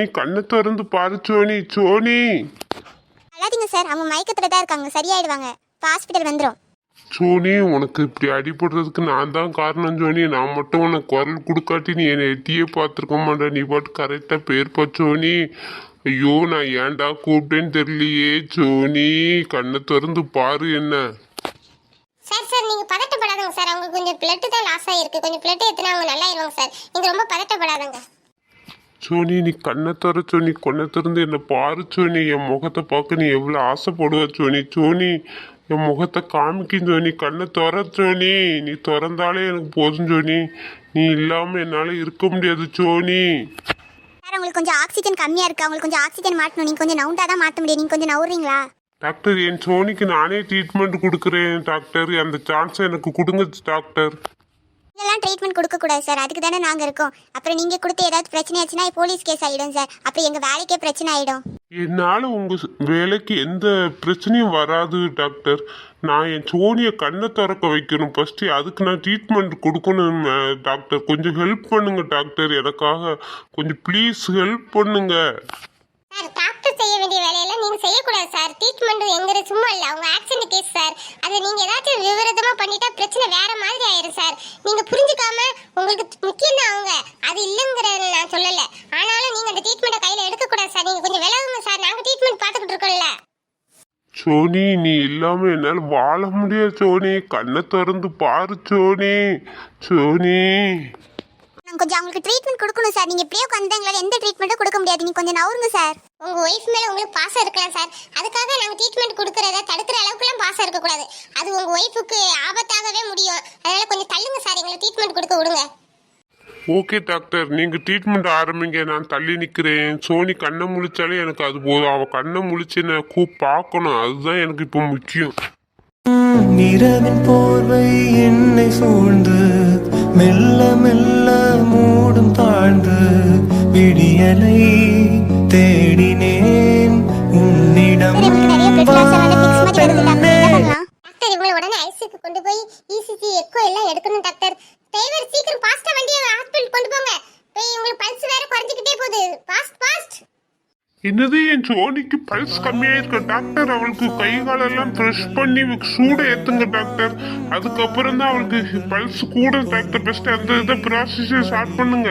Sony கண்ணை திறந்து பாரு சோனி சோனி. அழாதீங்க சார் அவங்க மயக்கத்தில் தான் இருக்காங்க சரியாயிடுவாங்க. ஹாஸ்பிட்டல் வந்துடும் சோனி உனக்கு இப்படி அடிபடுறதுக்கு நான் தான் காரணம் சோனி. நான் மட்டும் உனக்கு குரல் கொடுக்காட்டி நீ என்னை எட்டியே பார்த்துருக்க மாட்டேன் நீ பாட்டு கரெக்டாக பேர்ப்பா சோனி. ஐயோ நான் ஏன்டா கூப்பிட்டேன்னு தெரியலையே சோனி. கண்ணை திறந்து பாரு என்ன. சார் சார் நீங்க பதட்டப்படாதங்க சார். அவங்க கொஞ்சம் பிளட் தான் லாஸ் ஆயிருக்கு. கொஞ்சம் பிளட் ஏத்துனா அவங்க நல்லா ஆயிருவாங்க சார். நீங்க ரொம்ப பதட்டப்படாதங்க. சோனி நீ கண்ணை தர சோனி கொன்னை திறந்து என்னை பாரு சோனி. என் முகத்தை பார்க்க நீ எவ்வளோ ஆசைப்படுவ சோனி. சோனி என் முகத்தை காமிக்கும் சோனி. கண்ணை திற சோனி. நீ திறந்தாலே எனக்கு போதும் சோனி. நீ இல்லாமல் என்னால் இருக்க முடியாது சோனி. சார் உங்களுக்கு கொஞ்சம் ஆக்சிஜன் கம்மியாக இருக்குது அவங்களுக்கு கொஞ்சம் ஆக்சிஜன் மாட்டணும். நீங்கள் கொஞ்சம் நவுண்டாக தான் மாற்ற முடியும். நீங்கள் கொஞ்சம் நவுறீங்களா? டாக்டர் என் சோனிக்கு நானே ட்ரீட்மெண்ட் கொடுக்குறேன் டாக்டர். அந்த சான்ஸை எனக்கு கொடுங்க டாக்டர். இதெல்லாம் ட்ரீட்மெண்ட் கொடுக்கக்கூடாது சார் அதுக்கு தானே நாங்கள் இருக்கோம். அப்புறம் நீங்கள் கொடுத்து ஏதாவது பிரச்சனை ஆச்சுன்னா போலீஸ் கேஸ் ஆகிடும் சார் அப்புறம் எங்கள் வேலைக்கே பிரச்சனை ஆகிடும் என்னால் உங்கள் வேலைக்கு எந்த பிரச்சனையும் வராது டாக்டர் நான் என் சோனியை கண்ணை திறக்க வைக்கணும் ஃபஸ்ட்டு அதுக்கு நான் ட்ரீட்மெண்ட் கொடுக்கணும் டாக்டர் கொஞ்சம் ஹெல்ப் பண்ணுங்க டாக்டர் எனக்காக கொஞ்சம் ப்ளீஸ் ஹெல்ப் பண்ணுங்க சார் டாக்டர் செய்ய வேண்டிய வேலையெல்லாம் நீங்க செய்யக்கூடாது சார். ட்ரீட்மெண்ட் எங்கிறது சும்மா இல்லை. அவங்க ஆக்சிடென்ட் கேஸ் சார். அதை நீங்கள் ஏதாச்சும் விவரதமாக பண்ணிட்டா பிரச்சனை வேற மாதிரி ஆயிரும் சார். நீங்கள் புரிஞ்சுக்காம உங்களுக்கு முக்கியம் தான் அவங்க. அது இல்லைங்கிறத நான் சொல்லலை. ஆனாலும் நீங்கள் அந்த ட்ரீட்மெண்ட்டை கையில் எடுக்கக்கூடாது சார். நீங்கள் கொஞ்சம் விலகுங்க சார். நாங்கள் ட்ரீட்மெண்ட் பார்த்துக்கிட்டு இருக்கோம்ல. சோனி நீ இல்லாமல் என்னால் வாழ முடியாது சோனி. கண்ணை திறந்து பாரு சோனி. சோனி. நாங்கள் கொஞ்சம் அவங்களுக்கு ட்ரீட்மெண்ட் கொடுக்கணும் சார். நீங்கள் இப்படியே உட்காந்து எங்களால் எந்த ட்ரீட்மெண்ட்டும் கொடுக்க முடியாது. நீங்கள் கொஞ்சம் நவுருங்க சார். உங்க ஒய்ஃப் மேல உங்களுக்கு பாசம் இருக்கலாம் சார். அதுக்காக நாங்க ட்ரீட்மெண்ட் கொடுக்கறத தடுக்கிற அளவுக்குலாம் பாசம் இருக்க கூடாது அது உங்க ஒய்ஃபுக்கு ஆபத்தாகவே முடியும். அதனால கொஞ்சம் தள்ளுங்க சார். எங்களுக்கு ட்ரீட்மெண்ட் கொடுக்க விடுங்க. ஓகே டாக்டர் நீங்கள் ட்ரீட்மெண்ட் ஆரம்பிங்க. நான் தள்ளி நிற்கிறேன் சோனி கண்ணை முழிச்சாலே எனக்கு அது போதும். அவள் கண்ணை முழிச்சு நான் கூ பார்க்கணும். அதுதான் எனக்கு இப்போ முக்கியம். இரவின் போர்வை என்னை சூழ்ந்து மெல்ல மெல்ல மூடும் தாழ்ந்து விடியலை தேடினேன். உன்னிடம் கொண்டு போய் E இசிஜி எக்கோ எல்லாம் எடுக்கணும் டாக்டர். டிரைவர் சீக்கிரம் ஃபாஸ்டா வண்டியை ஹாஸ்பிட்டல் கொண்டு போங்க. போய் உங்களுக்கு பல்ஸ் வேற குறைஞ்சிக்கிட்டே போகுது. ஃபாஸ்ட் ஃபாஸ்ட் என்னது என் சோனிக்கு பல்ஸ் கம்மியாயிருக்கு டாக்டர். அவளுக்கு கை காலெல்லாம் ப்ரெஷ் பண்ணி சூட ஏத்துங்க டாக்டர். அதுக்கப்புறம் தான் அவளுக்கு பல்ஸ் கூட டாக்டர் பெஸ்ட் அந்த இதை ப்ராசஸை ஸ்டார்ட் பண்ணுங்க.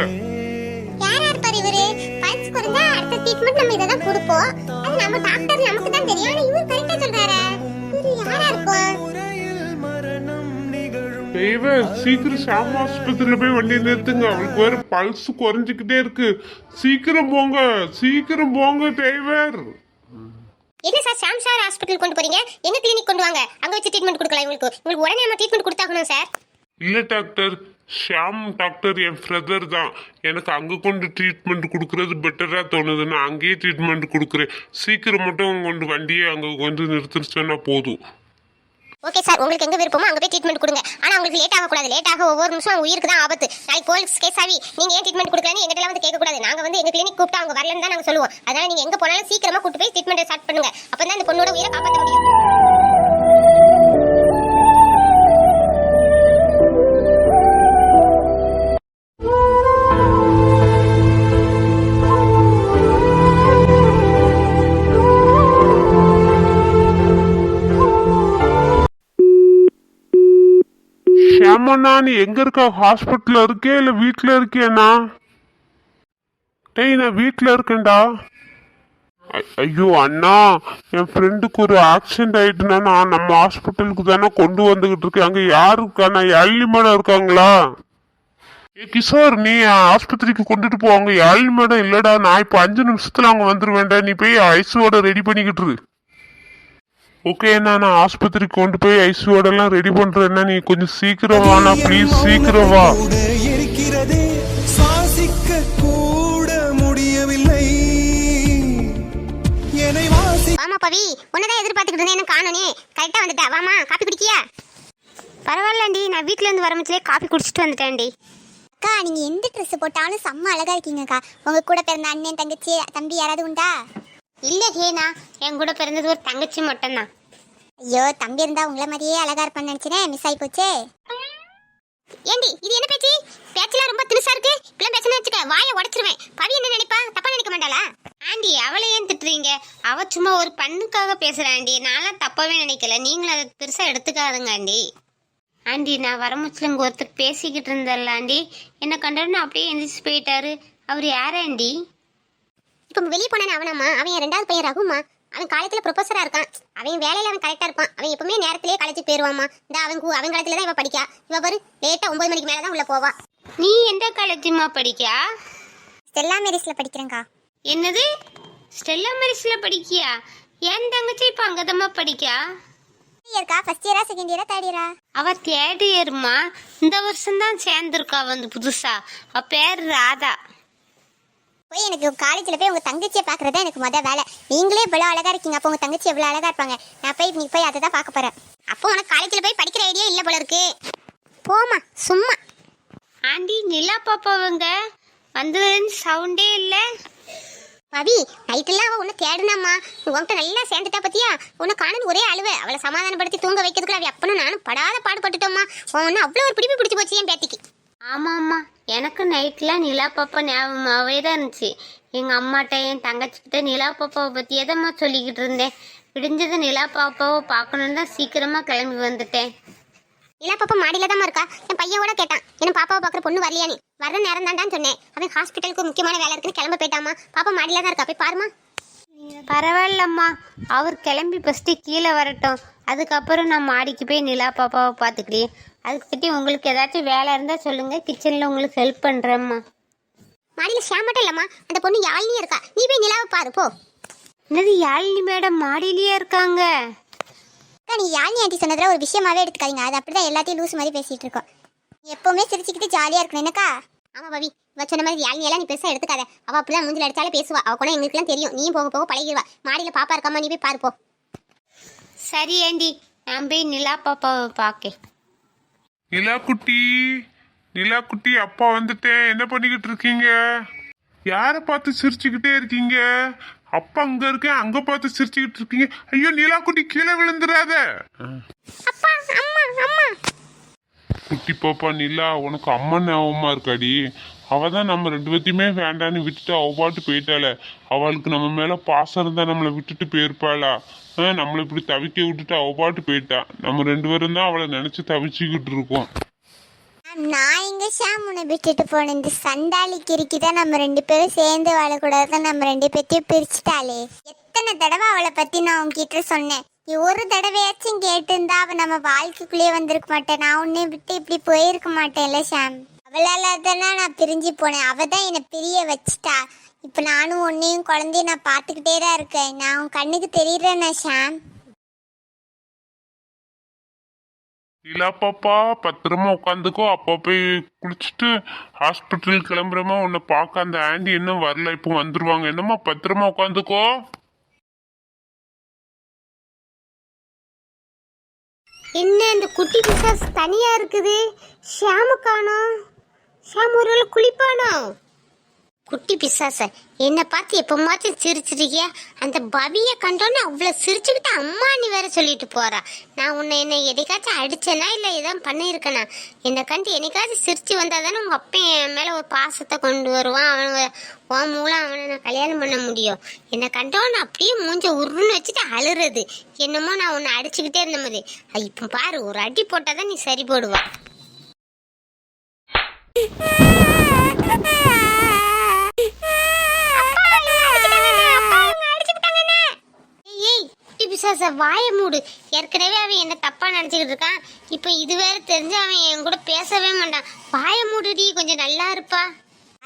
யாரா இவரு? பல்ஸ் குறைஞ்சா அடுத்த ட்ரீட்மெண்ட் நம்ம இதை தான் கொடுப்போம். அது நம்ம டாக்டர் நமக்கு தான் தெரியும். ஆனா இவர் கரெக்டா சொல்றாரு. இவரு யாரா இருக்கும் டிரைவர் சீக்கிரம் ஷாம் ஆஸ்பத்திரியில போய் வண்டி நிறுத்துங்க. அவளுக்கு வேற பல்ஸ் குறைஞ்சிக்கிட்டே இருக்கு. சீக்கிரம் போங்க. சீக்கிரம் போங்க டிரைவர் என்ன சார் சாம் சார் ஹாஸ்பிட்டல் கொண்டு போறீங்க? எங்க கிளினிக் கொண்டு வாங்க? அங்க வச்சு ட்ரீட்மெண்ட் கொடுக்கலாம் இவங்களுக்கு. உங்களுக்கு உடனே நம்ம ட்ரீட்மெண்ட் கொடுத்தாகணும் சார். இல்ல டாக்டர் ஷாம் டாக்டர் என் பிரதர் தான். எனக்கு அங்கே கொண்டு ட்ரீட்மெண்ட் கொடுக்கறது பெட்டராக தோணுது நான் அங்கேயே ட்ரீட்மெண்ட் கொடுக்குறேன். சீக்கிரம் மட்டும் கொண்டு வண்டியை அங்கே கொண்டு நிறுத்துன்னு சொன்னால் போதும். ஓகே சார் உங்களுக்கு எங்க விருப்பமோ அங்க போய் ட்ரீட்மெண்ட் கொடுங்க. ஆனா உங்களுக்கு லேட் ஆகக்கூடாது. லேட் ஆக ஒவ்வொரு நிமிஷம் அவங்க உயிருக்கு தான் ஆபத்து. நாளைக்கு போலீஸ் கேஸ் ஆகி நீங்க ஏன் ட்ரீட்மெண்ட் கொடுக்கலன்னு எங்கிட்ட வந்து கேட்கக்கூடாது. நாங்க வந்து எங்க கிளினிக் கூப்பிட்டு அவங்க வரலன்னு தான் நாங்க சொல்லுவோம். அதனால நீங்க எங்க போனாலும் சீக்கிரமா கூட்டு போய் ட்ரீட்மெண்ட் ஸ்டார்ட் பண்ணுங்க. அப்பதான் அந்த பொண்ணோட உயிரை காப்பாற்ற முடியும். நீ எங்கே இருக்க? ஹாஸ்பிட்டலில் இருக்கே இல்லை வீட்டில் இருக்கியண்ணா டேய் நான் வீட்டில் இருக்கேன்டா. ஐயோ அண்ணா என் ஃப்ரெண்டுக்கு ஒரு ஆக்சிடென்ட் ஆயிட்டுனா நான் நம்ம ஹாஸ்பிட்டலுக்கு தானே கொண்டு வந்துகிட்டு இருக்கேன். அங்கே யாரு இருக்காண்ணா யாழினி மேடம் இருக்காங்களா? ஏ கிஷோர் நீ ஆஸ்பத்திரிக்கு கொண்டுட்டு போவாங்க யாழினி மேடம் இல்லடா. நான் இப்போ அஞ்சு நிமிஷத்துல அவங்க வந்துருவேன்டா. நீ போய் ஐஸோட ரெடி பண்ணிக்கிட்டு இரு. ஓகே நான் ஆஸ்பத்திரிக்கு கொண்டு போய் ஐசியோட எல்லாம் ரெடி பண்றேன்னா நீ கொஞ்சம் சீக்கிரம் வாண்ணா ப்ளீஸ் சீக்கிரம் வா இருக்கிறதே சுவாசிக்க கூட முடியவில்லை என்னை வாசி வாமா பவி. உன்னதான் எதிர்பார்த்துக்கிட்டு இருந்தேன். என்ன காணனே. கரெக்டா வந்துட்டா. வாமா காப்பி குடிக்கியா? பரவாயில்லண்டி. நான் வீட்ல இருந்து வரமுச்சிலே காப்பி குடிச்சிட்டு வந்துட்டேன்டி அக்கா நீங்கள் எந்த ட்ரெஸ் போட்டாலும் செம்ம அழகாக இருக்கீங்கக்கா. உங்கள் கூட பிறந்த அண்ணன் தங்கச்சி தம்பி யாராவது உண்டா? இல்லை ஜீனா என் கூட பிறந்தது ஒரு தங்கச்சி மட்டும்தான். ஐயோ தம்பி இருந்தா உங்களை மாதிரியே அழகா இருப்பான்னு நினைச்சேனே மிஸ் ஆகி போச்சே. ஏண்டி இது என்ன பேச்சு? பேச்செல்லாம் ரொம்ப தினுசா இருக்கு. இப்பெல்லாம் பேசணும் வச்சுக்க வாயை உடைச்சிருவேன். பவி என்ன நினைப்பா? தப்பா நினைக்க மாட்டாளா? ஆண்டி அவளை ஏன் திட்டுறீங்க? அவ சும்மா ஒரு பண்ணுக்காக பேசுறா ஆண்டி. நான்லாம் தப்பாவே நினைக்கல. நீங்களும் அதை பெருசா எடுத்துக்காதுங்க ஆண்டி. ஆண்டி நான் வரமுச்சில் ஒருத்தர் பேசிக்கிட்டு இருந்தேன்ல ஆண்டி. என்னை கண்டனும் அப்படியே எந்திரிச்சு போயிட்டாரு. அவர் யார் ஆண்டி? இப்போ வெளியே போனானே அவனாமா அவன் ரெண்டாவது பையன் ரகுமா அவன் காலேஜ்ல ப்ரொஃபஸரா இருக்கான். அவன் வேலையில அவன் கரெக்டா இருப்பான். அவன் எப்பவுமே நேரத்திலேயே காலேஜ் போயிருவாமா இந்த அவன் அவன் காலத்துல தான் இவ படிக்கா. இவ பாரு லேட்டா ஒன்பது மணிக்கு மேல தான் உள்ள போவா. நீ எந்த காலேஜுமா படிக்கா ஸ்டெல்லா மேரிஸ்ல படிக்கிறேங்க்கா என்னது? ஸ்டெல்லா மெரிஸில் படிக்கியா? என் தங்கச்சி இப்போ அங்கதம்மா படிக்கா? இயர்க்கா ஃபர்ஸ்ட் இயரா செகண்ட் இயரா தேர்ட் இயரா அவ தேர்ட் இயர்மா இந்த வருஷம் தான் சேர்ந்துருக்கா வந்து புதுசா. அவ பேர் ராதா. போய் எனக்கு காலேஜ்ல போய் உங்க தங்கச்சியை பாக்குறதா எனக்கு முத வேலை. நீங்களே இவ்வளவு அழகா இருக்கீங்க. அப்போ உங்க தங்கச்சி எவ்வளவு அழகா இருப்பாங்க. நான் போய் நீ போய் அதை தான் பார்க்க போறேன். அப்போ உனக்கு காலேஜ்ல போய் படிக்கிற ஐடியா இல்ல போல இருக்கு. போமா சும்மா. ஆண்டி நிலா பாப்பாவங்க வந்ததுன்னு சவுண்டே இல்லை. பவி நைட்டெல்லாம் அவ உன்னை தேடுனாம்மா. உன்கிட்ட நல்லா சேர்ந்துட்டா பத்தியா? உன்னை காணது ஒரே அழுவ. அவளை சமாதானப்படுத்தி தூங்க வைக்கிறதுக்குள்ள அவ அப்பனும் நானும் படாத பாடுபட்டுட்டோம்மா. உன்னை அவ்வளோ ஒரு பிடிப்பு பிடிச்சி போச்சு என் பேத்திக்கு. ஆமாம் ஆமாம் எனக்கு நைட்லாம் நிலா பாப்பா ஞாபகமாகவே தான் இருந்துச்சு. எங்கள் அம்மாட்ட என் தங்கச்சிக்கிட்ட நிலா பாப்பாவை பற்றி எதம்மா சொல்லிக்கிட்டு இருந்தேன். விடிஞ்சது நிலா பாப்பாவை பார்க்கணுன்னு தான் சீக்கிரமாக கிளம்பி வந்துட்டேன். இல்ல பாப்பா மாடியில தான் இருக்கா? என் பையன் கூட கேட்டான். என்ன பாப்பாவை பார்க்குற பொண்ணு வரலையா நீ? வர நேரம் தான்டான்னு சொன்னேன். அவன் ஹாஸ்பிட்டலுக்கு முக்கியமான வேலை இருக்குன்னு கிளம்ப போயிட்டாமா பாப்பா மாடியில தான் இருக்கா? போய் பாருமா பரவாயில்லம்மா. அவர் கிளம்பி ஃபஸ்ட்டு கீழே வரட்டும். அதுக்கப்புறம் நான் மாடிக்கு போய் நிலா பாப்பாவை பார்த்துக்கிறேன். அதுக்கிட்டே உங்களுக்கு ஏதாச்சும் வேலை இருந்தால் சொல்லுங்கள் கிச்சனில் உங்களுக்கு ஹெல்ப் பண்ணுறேம்மா மாடியில ஷாம் மட்டும் இல்லம்மா. அந்த பொண்ணு யாழ்னியும் இருக்கா. நீ போய் நிலாவை பாரு போ. என்னது யாழினி மேடம் மாடியிலேயே இருக்காங்க? அக்கா நீ யாழ்னி ஆண்டி சொன்னதுல ஒரு விஷயமாவே எடுத்துக்காதீங்க. அது அப்படிதான் எல்லாத்தையும் லூஸ் மாதிரி பேசிட்டு இருக்கோம். நீ எப்பவுமே சிரிச்சுக்கிட்டு ஜாலியா இருக்கணும். என்னக்கா? ஆமா பவி. இவ சொன்ன மாதிரி யாழ்னி எல்லாம் நீ பெருசா எடுத்துக்காத. அவ அப்படிதான் மூஞ்சில அடிச்சாலே பேசுவா. அவ கூட எங்களுக்குலாம் தெரியும். நீயும் போக போக பழகிடுவா. மாடியில பாப்பா இருக்காமா நீ போய் பாரு போ. சரி ஆண்டி நான் போய் நிலா பாப்பாவை பார்க்கேன் நிலா குட்டி நிலா குட்டி அப்பா வந்துட்டேன். என்ன பண்ணிக்கிட்டு இருக்கீங்க? யாரை பார்த்து சிரிச்சுக்கிட்டே இருக்கீங்க? அப்பா அங்க இருக்கேன் அங்க பார்த்து சிரிச்சுக்கிட்டு இருக்கீங்க. ஐயோ நிலா குட்டி கீழே விழுந்துடாத அப்பா அம்மா அம்மா. குட்டி பாப்பா நிலா உனக்கு அம்மா ஞாபகமா இருக்காடி. அவள் தான் நம்ம ரெண்டு பேர்த்தையுமே வேண்டான்னு விட்டுட்டு அவள் பாட்டு போயிட்டாளே. அவளுக்கு நம்ம மேலே பாசம் இருந்தால் நம்மளை விட்டுட்டு போயிருப்பாளா? ஆ, நம்மளை இப்படி தவிக்க விட்டுட்டு அவள் பாட்டு போயிட்டா. நம்ம ரெண்டு பேரும் தான் அவளை நினச்சி தவிச்சுக்கிட்டு இருக்கோம். நான் எங்க ஷாம் விட்டுட்டு போனேன். இந்த சண்டாளி கிறுக்கி தான் நம்ம ரெண்டு பேரும் சேர்ந்து வாழக்கூடாது நம்ம ரெண்டு பேர்த்தையும் பிரிச்சுட்டாளே. எத்தனை தடவை அவளை பத்தி நான் உங்ககிட்ட சொன்னேன்? நீ ஒரு தடவையாச்சும் கேட்டிருந்தா அவ நம்ம வாழ்க்கைக்குள்ளேயே வந்திருக்க மாட்டேன் நான் உன்னை விட்டு இப்படி போயிருக்க மாட்டேன்ல ஷாம். அவளால தானே நான் பிரிஞ்சு போனேன். அவ தான் என்னை பிரிய வச்சிட்டா. இப்போ நானும் உன்னையும் குழந்தையும் நான் பார்த்துக்கிட்டே தான் இருக்கேன். நான் உன் கண்ணுக்கு தெரியுறேண்ணா ஷாம்? நிலா பாப்பா பத்திரமா உட்காந்துக்கோ. அப்பா போய் குளிச்சுட்டு ஹாஸ்பிட்டல் கிளம்புறமா உன்னை பார்க்க அந்த ஆண்டி இன்னும் வரல. இப்போ வந்துருவாங்க. என்னம்மா பத்திரமா உட்காந்துக்கோ. என்ன இந்த குட்டி பிசாஸ் தனியா இருக்குது? ஷாமு காணோம் சாமூரில் குளிப்பானோ? குட்டி பிசாச என்னை பார்த்து எப்பமாச்சும் சிரிச்சிருக்கியா? அந்த பபியை கண்டோன்னு அவ்வளோ சிரிச்சுக்கிட்டு அம்மா நீ வேற சொல்லிட்டு போறா. நான் உன்னை என்னை எதைக்காச்சும் அடிச்சேனா இல்லை இதான் பண்ணியிருக்கேனா? என்னை கண்டு என்னைக்காச்சும் சிரிச்சு வந்தால் தானே உங்கள் அப்பா என் மேலே ஒரு பாசத்தை கொண்டு வருவான். அவனை உன் மூலம் அவனை நான் கல்யாணம் பண்ண முடியும். என்னை கண்டோன்னு அப்படியே மூஞ்ச உருன்னு வச்சுட்டு அழுறது. என்னமோ நான் உன்னை அடிச்சுக்கிட்டே இருந்த மாதிரி. அது இப்போ பாரு ஒரு அடி போட்டால் தான் நீ சரி போடுவா ஏய், ஏய் குட்டி பிசாச வாய மூடு. ஏற்கனவே அவன் என்ன தப்பா நினைச்சுக்கிட்டு இருக்கான். இப்போ இது வேற தெரிஞ்சு அவன் என் கூட பேசவே மாட்டான். வாய மூடுடி கொஞ்சம் நல்லா இருப்பா.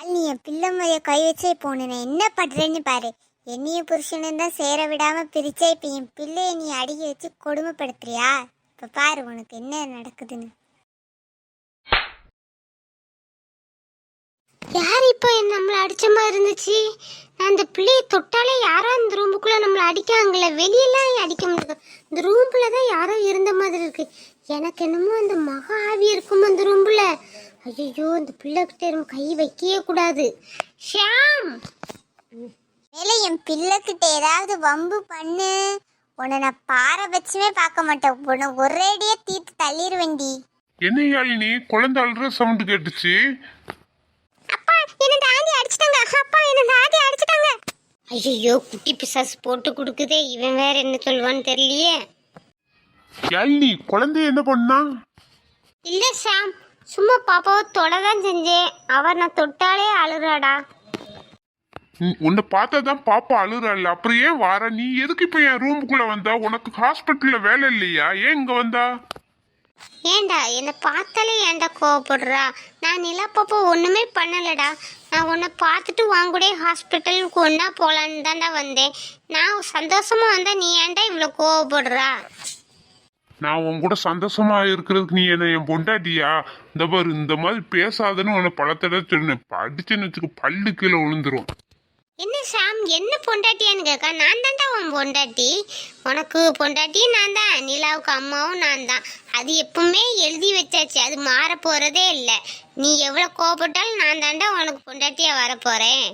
நீ என் பிள்ளை முறைய கை வச்சே போனேன். என்ன பண்றேன்னு பாரு. என்னைய புருஷனும் தான் சேர விடாம பிரிச்சா இப்ப என் பிள்ளைய நீ அடிக்க வச்சு கொடுமைப்படுத்துறியா? இப்ப பாரு உனக்கு என்ன நடக்குதுன்னு. யார் இப்போ நம்மளை அடிச்ச மாதிரி இருந்துச்சு? நான் அந்த பிள்ளையை தொட்டாலே யாரோ இந்த ரூமுக்குள்ள நம்மளை அடிக்காங்களே வெளியெல்லாம் அடிக்க முடியாது? இந்த ரூம்ல தான் யாரோ இருந்த மாதிரி இருக்கு. எனக்கு என்னமோ அந்த மகா ஆவி இருக்கும் அந்த ரூம்ல. ஐயோ இந்த பிள்ளை கிட்ட நம்ம கை வைக்கவே கூடாது. ஷியாம்! மேல என் பிள்ளைகிட்ட ஏதாவது வம்பு பண்ணு. உன்னை நான் பாரபட்சமே பார்க்க மாட்டேன். உன்னை ஒரேடியே தீர்த்து தள்ளிடுவேண்டி என்ன யாழினி குழந்தை அழுற சவுண்ட் கேட்டுச்சு. அப்பா என்ன தாண்டி அடிச்சிட்டாங்க. அப்பா என்ன தாண்டி அடிச்சிட்டாங்க. ஐயோ குட்டி பிசாசு போட்டு கொடுக்குதே. இவன் வேற என்ன சொல்லுவான்னு தெரியலையே. யாழினி குழந்தைய என்ன பண்ணா? இல்ல சாம் சும்மா பாப்பாவை தொடதான் செஞ்சேன். அவ நான் தொட்டாலே அழுறாடா. உன்- உன்னை பார்த்தா தான் பாப்பா அழுறாள் அப்புறம் ஏன் வார? நீ எதுக்கு இப்போ என் ரூமுக்குள்ள வந்தா? உனக்கு ஹாஸ்பிட்டல்ல வேலை இல்லையா? ஏன் இங்க வந்தா? ஏன்டா என்னை பார்த்தாலே ஏன்டா கோவப்படுறா? நான் நிலா ஒன்றுமே பண்ணலடா. நான் உன்னை பார்த்துட்டு வாங்க ஹாஸ்பிட்டலுக்கு ஒன்றா போகலான்னு தான்டா வந்தேன். நான் சந்தோஷமா வந்தால் நீ ஏன்டா இவ்வளோ கோவப்படுறா? நான் உன் கூட சந்தோஷமா இருக்கிறதுக்கு நீ என்ன என் பொண்டாட்டியா? இந்த பாரு இந்த மாதிரி பேசாதன்னு உன்னை பல சொன்னேன். படிச்சுன்னு வச்சுக்க பல்லு கீழே விழுந்துரும். என்ன சாம் என்ன பொண்டாட்டியான்னு கேட்கா நான் தான்டா உன் பொண்டாட்டி. உனக்கு பொண்டாட்டியும் நான் தான் நிலாவுக்கு அம்மாவும் நான் தான். அது எப்பவுமே எழுதி வச்சாச்சு அது மாற போறதே இல்லை. நீ எவ்வளோ கோபப்பட்டாலும் நான் தான்டா உனக்கு பொண்டாட்டியா வரப்போகிறேன்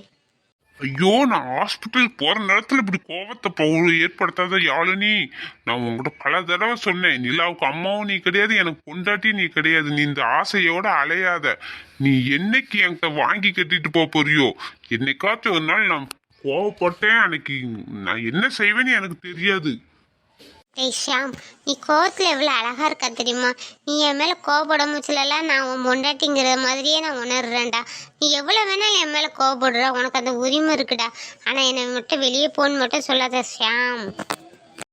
ஐயோ நான் ஹாஸ்பிட்டல் போகிற நேரத்தில் இப்படி கோபத்தை போ- ஏற்படுத்தாத யாழினி. நான் உங்ககிட்ட பல தடவை சொன்னேன் நிலாவுக்கு அம்மாவும் நீ கிடையாது எனக்கு பொண்டாட்டி நீ கிடையாது. நீ இந்த ஆசையோட அலையாத. நீ என்னைக்கு என்கிட்ட வாங்கி கட்டிட்டு போக போறியோ? என்னைக்காச்சும் ஒரு நாள் நான் கோவப்பட்டேன் அன்னைக்கு நான் என்ன செய்வேன்னு எனக்கு தெரியாது. ஏய் ஷாம் நீ கோவத்தில் எவ்வளோ அழகா இருக்கா தெரியுமா? நீ என் மேலே கோவப்பட முச்சுலலாம் நான் உன் பொண்டாட்டிங்கிற மாதிரியே நான் உணர்றேன்டா. நீ எவ்வளோ வேணாலும் என் மேலே கோவப்படுற உனக்கு அந்த உரிமை இருக்குடா. ஆனால் என்னை மட்டும் வெளியே போன்னு மட்டும் சொல்லாத ஷாம்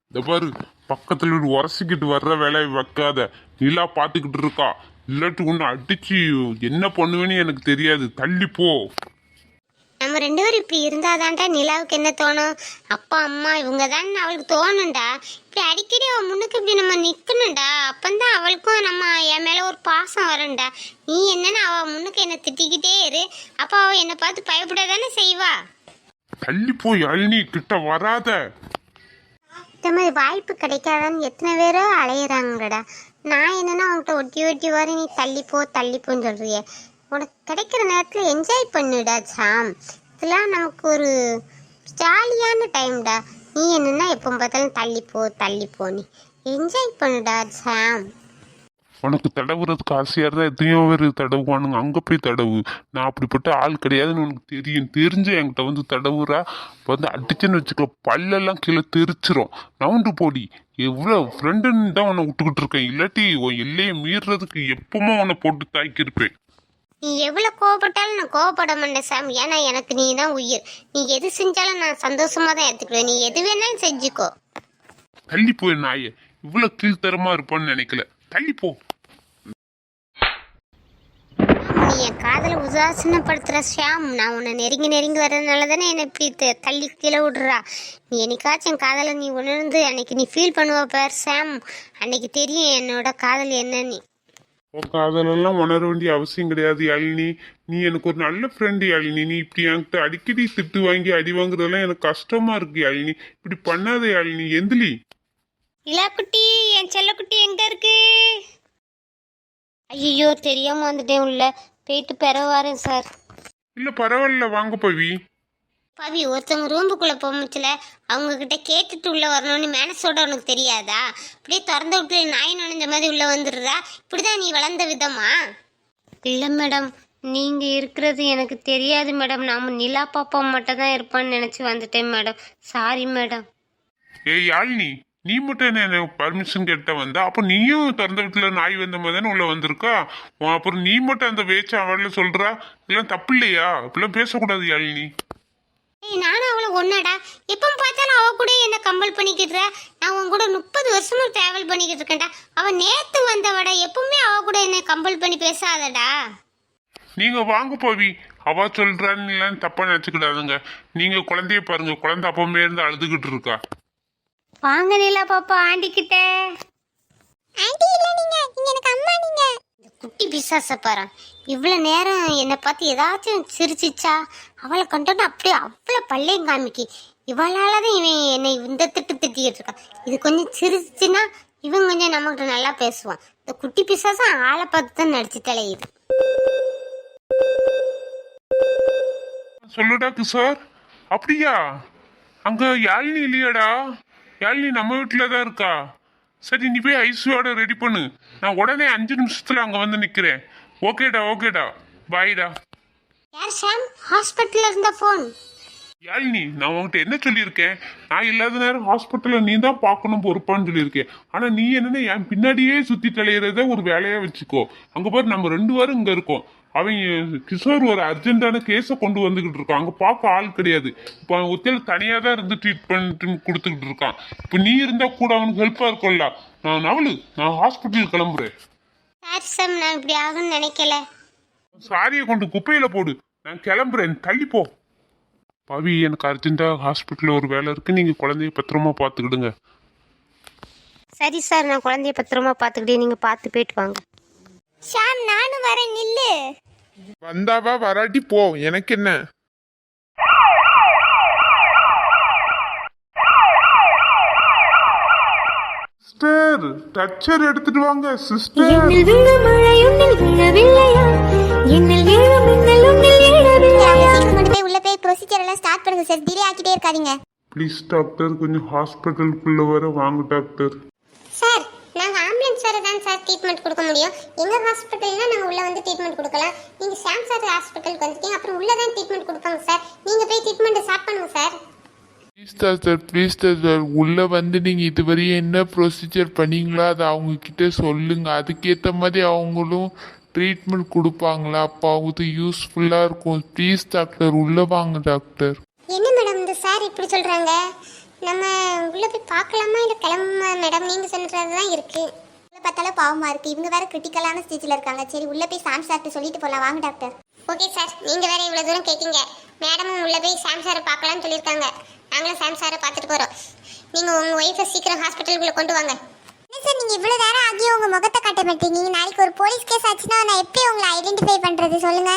இந்த பாரு பக்கத்துல ஒரு உரசிக்கிட்டு வர்ற வேலையை வைக்காத. நிலா பார்த்துக்கிட்டு இருக்கா. இல்லாட்டி ஒன்று அடிச்சு என்ன பண்ணுவேன்னு எனக்கு தெரியாது. தள்ளி போ. நம்ம ரெண்டு பேரும் இப்படி இருந்தாதான்டா நிலாவுக்கு என்ன தோணும்? அப்பா அம்மா இவங்க தான் அவளுக்கு தோணும்டா. இப்படி அடிக்கடி அவன் முன்னுக்கு இப்படி நம்ம நிற்கணும்டா அப்பந்தான் அவளுக்கும் நம்ம என் மேலே ஒரு பாசம் வரும்டா. நீ என்னன்னு அவள் முன்னுக்கு என்னை திட்டிக்கிட்டே இரு. அப்போ அவள் என்னை பார்த்து பயப்பட தானே செய்வா? தள்ளி போ யாழினி கிட்ட வராத. இந்த மாதிரி வாய்ப்பு கிடைக்காதான்னு எத்தனை பேரோ அலையிறாங்கடா. நான் என்னன்னா அவன்கிட்ட ஒட்டி ஒட்டி வர நீ தள்ளிப்போ தள்ளிப்போன்னு சொல்றியே. உனக்கு கிடைக்கிற நேரத்தில் என்ஜாய் பண்ணுடா சாம் இதெல்லாம் நமக்கு ஒரு ஜாலியான டைம்டா நீ என்னன்னா எப்போ பார்த்தாலும் தள்ளிப்போ தள்ளிப்போ நீ. என்ஜாய் பண்ணுடா சாம் உனக்கு தடவுறதுக்கு ஆசையாக இருந்தால் எத்தனையோ பேர் தடவுவானுங்க. அங்கே போய் தடவு. நான் அப்படிப்பட்ட ஆள் கிடையாதுன்னு உனக்கு தெரியும். தெரிஞ்சு என்கிட்ட வந்து தடவுறா. வந்து அடிச்சுன்னு வச்சுக்கோ பல்லெல்லாம் கீழே தெரிச்சிரும். நவுண்டு போடி. எவ்வளோ ஃப்ரெண்டுன்னு தான் உன்னை விட்டுக்கிட்டு இருக்கேன். இல்லாட்டி உன் எல்லையை மீறுறதுக்கு எப்பவுமே உன்னை போட்டு தாக்கியிருப்பேன். நீ எவ்வளோ கோவப்பட்டாலும் நான் கோவப்பட மாட்டேன் சாம். ஏன்னா எனக்கு நீ தான் உயிர். நீ எது செஞ்சாலும் நான் சந்தோஷமா தான் எடுத்துக்குவேன். நீ எது வேணாலும் செஞ்சுக்கோ. தள்ளி போய் நாயே. இவ்வளோ கீழ்த்தரமா இருப்பான்னு நினைக்கல. தள்ளி போ. நீ என் காதலை உதாசீனப்படுத்துற ஷியாம். நான் உன்னை நெருங்கி நெருங்கி வர்றதுனால தானே என்னை இப்படி த- தள்ளி கீழே விடுறா. நீ என்னைக்காச்சும் என் காதலை நீ உணர்ந்து அன்னைக்கு நீ ஃபீல் பண்ணுவ பார் ஷாம் அன்னைக்கு தெரியும் என்னோட காதல் என்னன்னு. உன் காதலெல்லாம் உணர வேண்டிய அவசியம் கிடையாது யாழினி. நீ எனக்கு ஒரு நல்ல ஃப்ரெண்டு யாழினி. நீ இப்படி என்கிட்ட அடிக்கடி திட்டு வாங்கி அடி வாங்குறதெல்லாம் எனக்கு கஷ்டமா இருக்கு யாழினி. இப்படி பண்ணாத யாழினி. எந்திலி. இலாக்குட்டி என் செல்லக்குட்டி எங்க இருக்கு? ஐயோ தெரியாம வந்துட்டேன் உள்ள. போயிட்டு பெற வரேன் சார். இல்ல பரவாயில்ல. வாங்க பவி. பவி ஒருத்தவங்க ரூமுக்குள்ள போமுச்சுல அவங்க கிட்ட கேட்டுட்டு உள்ள வரணும்னு மேனஸோட உனக்கு தெரியாதா? அப்படியே திறந்து விட்டு நாய் நுழைஞ்ச மாதிரி உள்ள வந்துடுறா? இப்படிதான் நீ வளர்ந்த விதமா? இல்லை மேடம் நீங்க இருக்கிறது எனக்கு தெரியாது மேடம். நாம நிலா பாப்பா மட்டும் தான் இருப்பான்னு நினைச்சு வந்துட்டேன் மேடம். Sorry madam. ஏய் யாழினி நீ மட்டும் என்ன பர்மிஷன் கேட்ட வந்தா? அப்ப நீயும் திறந்த வீட்டுல நாய் வந்த மாதிரி தானே உள்ள வந்திருக்கா? அப்புறம் நீ மட்டும் அந்த பேச்ச அவள சொல்றா? இதெல்லாம் தப்பு இல்லையா? இப்பெல்லாம் பேசக்கூடாது யாழினி. ஏய் நானும் அவளை ஒன்னாடா எப்போ பார்த்தாலும் அவ கூட என்ன கம்பல் பண்ணிக்கிட்டுற நான் உன் கூட முப்பது வருஷமா டிராவல் பண்ணிக்கிட்டு இருக்கேன்டா. அவ நேத்து வந்தவடா. எப்பவுமே அவ கூட என்ன கம்பல் பண்ணி பேசாதடா. நீங்க வாங்க போவி. அவ சொல்றான்னு தப்பா நினைச்சுக்கிடாதுங்க. நீங்க குழந்தைய பாருங்க. குழந்தை அப்பவுமே இருந்து அழுதுகிட்டு இருக்கா. வாங்க நிலா பாப்பா ஆண்டிக்கிட்ட. ஆண்டி இல்ல நீங்க. நீங்க எனக்கு அம்மா நீங்க. குட்டி பிசாச பாரு. இவ்வளோ நேரம் என்னை பார்த்து ஏதாச்சும் சிரிச்சிச்சா? அவளை கண்டோன்னு அப்படியே அவ்வளோ பள்ளையும் காமிக்கி. இவளால் தான் இவன் என்னை இந்த திட்டு திட்டிக்கிட்டு இருக்கான். இது கொஞ்சம் சிரிச்சுன்னா இவன் கொஞ்சம் நம்மகிட்ட நல்லா பேசுவான். இந்த குட்டி பிசாசம் ஆளை பார்த்து தான் நடிச்சு தலையுது சொல்லுடா கிஷோர். அப்படியா? அங்க யாழினி இல்லையாடா? யாழினி நம்ம வீட்டில் தான் இருக்கா? சரி நீ போய் ஐசியோட ரெடி பண்ணு. நான் உடனே அஞ்சு நிமிஷத்துல அங்க வந்து நிக்கிறேன். ஓகேடா ஓகேடா பாய்டா யார் சாம்? ஹாஸ்பிட்டல்ல இருந்த ஃபோன் யாழினி நான் உன்கிட்ட என்ன சொல்லியிருக்கேன்? நான் இல்லாத நேரம் ஹாஸ்பிட்டலில் நீ தான் பார்க்கணும் பொறுப்பான்னு சொல்லியிருக்கேன். ஆனால் நீ என்னன்னா என் பின்னாடியே சுற்றி தலையிறத ஒரு வேலையாக வச்சுக்கோ. அங்கே பாரு நம்ம ரெண்டு பேரும் இங்கே இருக்கோம். அவங்க கிஷோர் ஒரு அர்ஜென்ட்டான கேஸை கொண்டு வந்துக்கிட்டு இருக்கான். அங்கே பார்க்க ஆள் கிடையாது. இப்போ அவன் ஒத்தையில் தனியாக தான் இருந்து ட்ரீட்மெண்ட் கொடுத்துக்கிட்டு இருக்கான். இப்போ நீ இருந்தால் கூட அவனுக்கு ஹெல்ப்பாக இருக்கும்ல. நான் நவலு நான் ஹாஸ்பிட்டல் கிளம்புறேன். சாரி சார் நான் இப்படி ஆகும்னு நினைக்கல. சாரியை கொண்டு குப்பையில் போடு. நான் கிளம்புறேன். தள்ளி போ. பவி எனக்கு அர்ஜென்ட்டாக ஹாஸ்பிட்டலில் ஒரு வேலை இருக்குது நீங்கள் குழந்தைய பத்திரமா பார்த்துக்கிடுங்க. சரி சார் நான் குழந்தைய பத்திரமா பார்த்துக்கிட்டே நீங்கள் பார்த்து போயிட்டு வாங்க. ஷாம் நானும் வரேன். நில்லு. வந்தாவா வராட்டி போ. எனக்கு என்ன? சிஸ்டர் டச்சர் எடுத்துட்டு வாங்க சிஸ்டர். என்னில் விழும் மழை உன்னில் விழவில்லையா? என்னில் எழும் மின்னல் உன்னில் கொண்டு போய் உள்ள போய் ப்ரொசீஜர் எல்லாம் ஸ்டார்ட் பண்ணுங்க சார் டிலே ஆக்கிட்டே இருக்காதீங்க. ப்ளீஸ் டாக்டர் கொஞ்சம் ஹாஸ்பிட்டலுக்குள்ள வர வாங்க டாக்டர் சார் நாங்கள் ஆம்புலன்ஸ் வேறு தான் சார் ட்ரீட்மெண்ட் கொடுக்க முடியும். எங்கள் ஹாஸ்பிட்டல்னா நாங்கள் உள்ளே வந்து ட்ரீட்மெண்ட் கொடுக்கலாம். நீங்கள் சாம் சார் ஹாஸ்பிட்டலுக்கு வந்துட்டீங்க. அப்புறம் உள்ளே தான் ட்ரீட்மெண்ட் கொடுப்பாங்க சார் நீங்கள் போய் ட்ரீட்மெண்ட்டை ஸ்டார்ட் பண்ணுங்க sir please doctor please doctor உள்ளே வந்து நீங்கள் இதுவரையும் என்ன ப்ரொசீஜர் பண்ணீங்களோ அதை அவங்க கிட்ட சொல்லுங்க. அதுக்கேற்ற மாதிரி அவங்களும் ட்ரீட்மெண்ட் கொடுப்பாங்களா? அப்போ அவங்களுக்கு யூஸ்ஃபுல்லாக இருக்கும். ப்ளீஸ் டாக்டர் உள்ளே வாங்க டாக்டர் என்ன மேடம் இந்த சார் இப்படி சொல்கிறாங்க நம்ம உள்ளே போய் பார்க்கலாமா? இல்லை கிளம்புமா மேடம் நீங்கள் சொல்கிறது தான் இருக்குது பார்த்தாலும் பாவமா இருக்கு. இவங்க வேற கிரிட்டிக்கலான ஸ்டேஜ்ல இருக்காங்க. சரி உள்ள போய் சாம் சார்ட்டு சொல்லிட்டு போலாம். வாங்க டாக்டர் ஓகே சார் நீங்கள் வேறு இவ்வளோ தூரம் கேட்கீங்க மேடமும் உள்ளே போய் சாம் சாரை பார்க்கலாம்னு சொல்லியிருக்காங்க. நாங்களும் சாம் சாரை பார்த்துட்டு போகிறோம் நீங்கள் உங்கள் ஒய்ஃபை சீக்கிரம் ஹாஸ்பிட்டலுக்குள்ளே கொண்டு வாங்க. என்ன சார் நீங்க இவ்வளவு நேரம் ஆகியும் உங்க முகத்தை காட்ட மாட்டீங்க. நாளைக்கு ஒரு போலீஸ் கேஸ் ஆச்சுன்னா நான் எப்படி உங்களை ஐடென்டிஃபை பண்றது? சொல்லுங்க.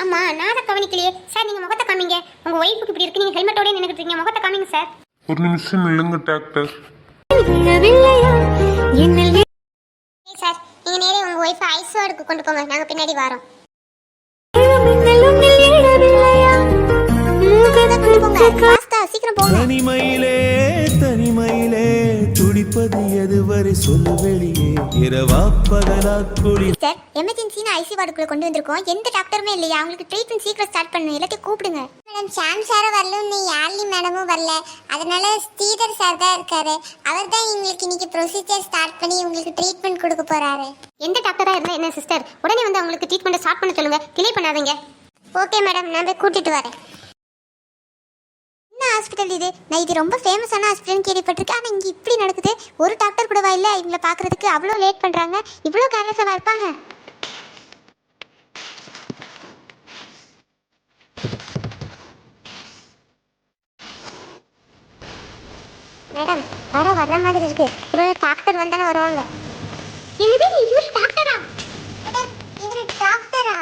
ஆமாம் நான் அதை கவனிக்கலையே. சார் நீங்கள் முகத்தை காமிங்க. உங்கள் ஒய்ஃபுக்கு இப்படி இருக்கு. நீங்கள் ஹெல்மெட்டோடய இருக்கீங்க. முகத்தை காமிங்க சார் ஒரு நிமிஷம் இல்லைங்க டாக்டர் என்னில் சார் நேரே உங்கள் ஒய்ஃபை ஐஸ் வார்டுக்கு கொண்டு போங்க. நாங்கள் பின்னாடி வரோம். போங்க. சீக்கிரம் போங்க. தனிமையிலே தனிமையிலே துடிப்பது எதுவரை சொல்லு வெளியே. இரவா பகலா குளிர் சார் எமர்ஜென்சின்னு ஐசி வார்டுக்குள்ள கொண்டு வந்திருக்கோம். எந்த டாக்டருமே இல்லையா? அவங்களுக்கு ட்ரீட்மெண்ட் சீக்கிரம் ஸ்டார்ட் பண்ணணும். எல்லாத்தையும் கூப்பிடுங்க. மேடம் சாம் சாரும் வரல நீ யாழ்னி மேடமும் வரல. அதனால ஸ்ரீதர் சார் தான் இருக்காரு. அவர் தான் எங்களுக்கு இன்னைக்கு ப்ரொசீஜர் ஸ்டார்ட் பண்ணி உங்களுக்கு ட்ரீட்மெண்ட் கொடுக்க போறாரு. எந்த டாக்டராக இருந்தால் என்ன சிஸ்டர் உடனே வந்து அவங்களுக்கு ட்ரீட்மெண்ட்டை ஸ்டார்ட் பண்ண சொல்லுங்க. டிலே பண்ணாதீங்க. ஓகே மேடம் நான் போய் கூட்டிட்டு வரேன். என்ன ஹாஸ்பிட்டல் இது? நான் இது ரொம்ப ஃபேமஸான ஹாஸ்பிட்டல்னு கேள்விப்பட்டிருக்கேன். ஆனால் இங்கே இப்படி நடக்குது. ஒரு டாக்டர் கூடவா இல்லை? இவங்களை பார்க்குறதுக்கு அவ்வளோ லேட் பண்ணுறாங்க இவ்வளோ கேர்லெஸ்ஸாக இருப்பாங்க? மேடம் வர வர்ற மாதிரி இருக்கு. ஒரு டாக்டர் வந்தானே வருவாங்க. இது இவர் டாக்டரா இவர் டாக்டரா